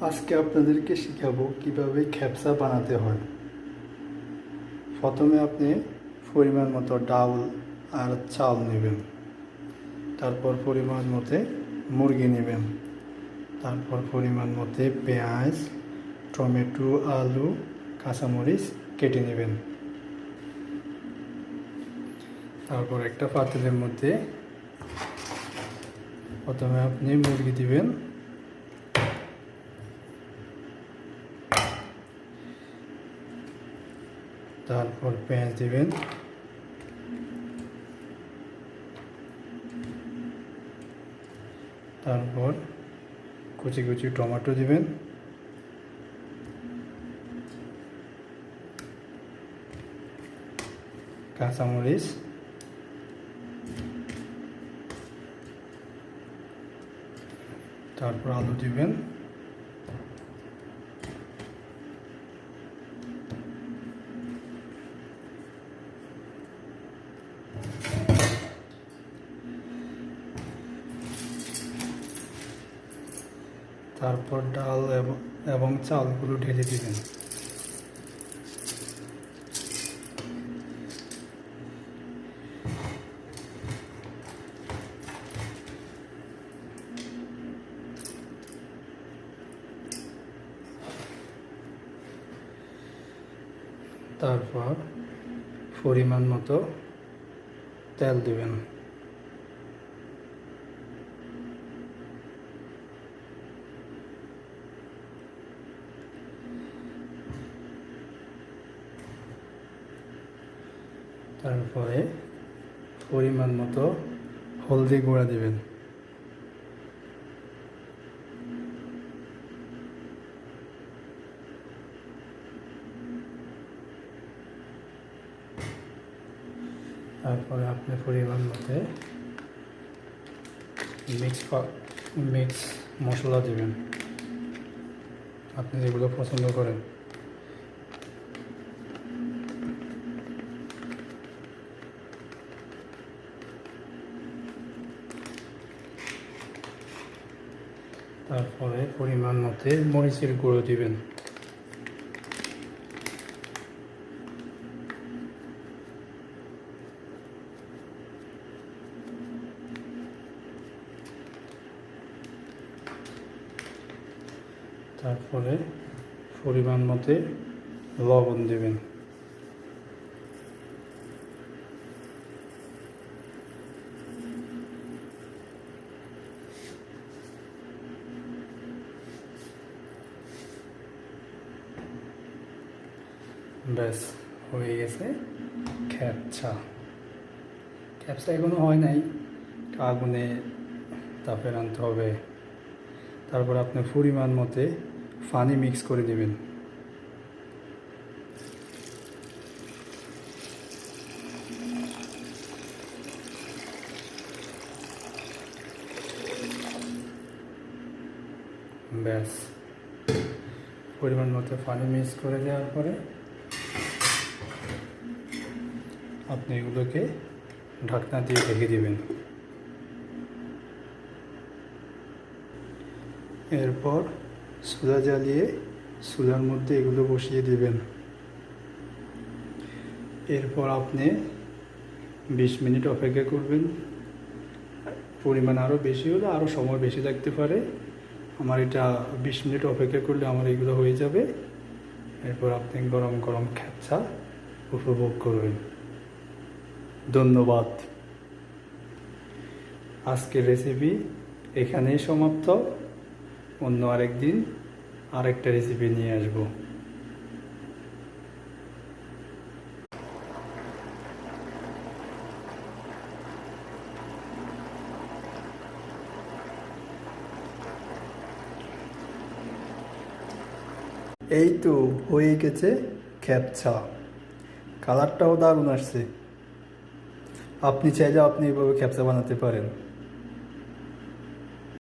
আজকে আপনাদেরকে শেখাবো কীভাবে খ্যাপসা বানাতে হয়। প্রথমে আপনি পরিমাণ মতো ডাল আর চাল নেবেন। তারপর পরিমাণ মতে মুরগি নেবেন। তারপর পরিমাণ মতে পেঁয়াজ, টমেটো, আলু, কাঁচামরিচ কেটে নেবেন। তারপর একটা পাতিলের মধ্যে প্রথমে আপনি মুরগি দিবেন। তারপর পেঁয়াজ দিবেন। তারপর কুচি কুচি টমেটো দিবেন। কাঁচামরিচ। তারপর আলু দিবেন। তারপর ডাল এবং চালগুলো ঢেলে দিবেন। তারপর পরিমাণ মতো তেল দিবেন। তারপরে পরিমাণ মতো হলদি গুঁড়া দিবেন। তারপরে আপনি পরিমাণ মতে মিক্স মিক্স মশলা দিবেন। আপনি যেগুলো পছন্দ করেন। তারপরে পরিমাণ মতে মরিচের গুঁড়ো দিবেন। তারপরে পরিমাণ মতে লবণ দেবেন। ব্যাস, হয়ে গেছে খ্যাপছা খ্যাপসা এখনও হয় নাই। আগুনে তাপে আনতে হবে। তারপর আপনি পরিমাণ মতে পানি মিক্স করে দেবেন ব্যাস। পরিমাণ মতো পানি মিক্স করে দেওয়ার পরে আপনি এগুলোকে ঢাকনা দিয়ে ঢেকে দেবেন। এরপর সুদা জ্বালিয়ে সুদার মধ্যে এগুলো বসিয়ে দেবেন। এরপর আপনি বিশ মিনিট অপেক্ষা করবেন। পরিমাণ আরও বেশি হলে আরও সময় বেশি লাগতে পারে। আমার এটা বিশ মিনিট অপেক্ষা করলে আমার এগুলো হয়ে যাবে। এরপর আপনি গরম গরম খ্যাপসা উপভোগ করবেন। ধন্যবাদ। আজকের রেসিপি এখানেই সমাপ্ত। অন্য আরেক দিন আরেকটা রেসিপি নিয়ে আসব। এই তো হয়ে গেছে খ্যাপছা। কালারটাও দারুণ আসছে। আপনি চাইলে আপনি এভাবে ক্যাপসা বানাতে পারেন।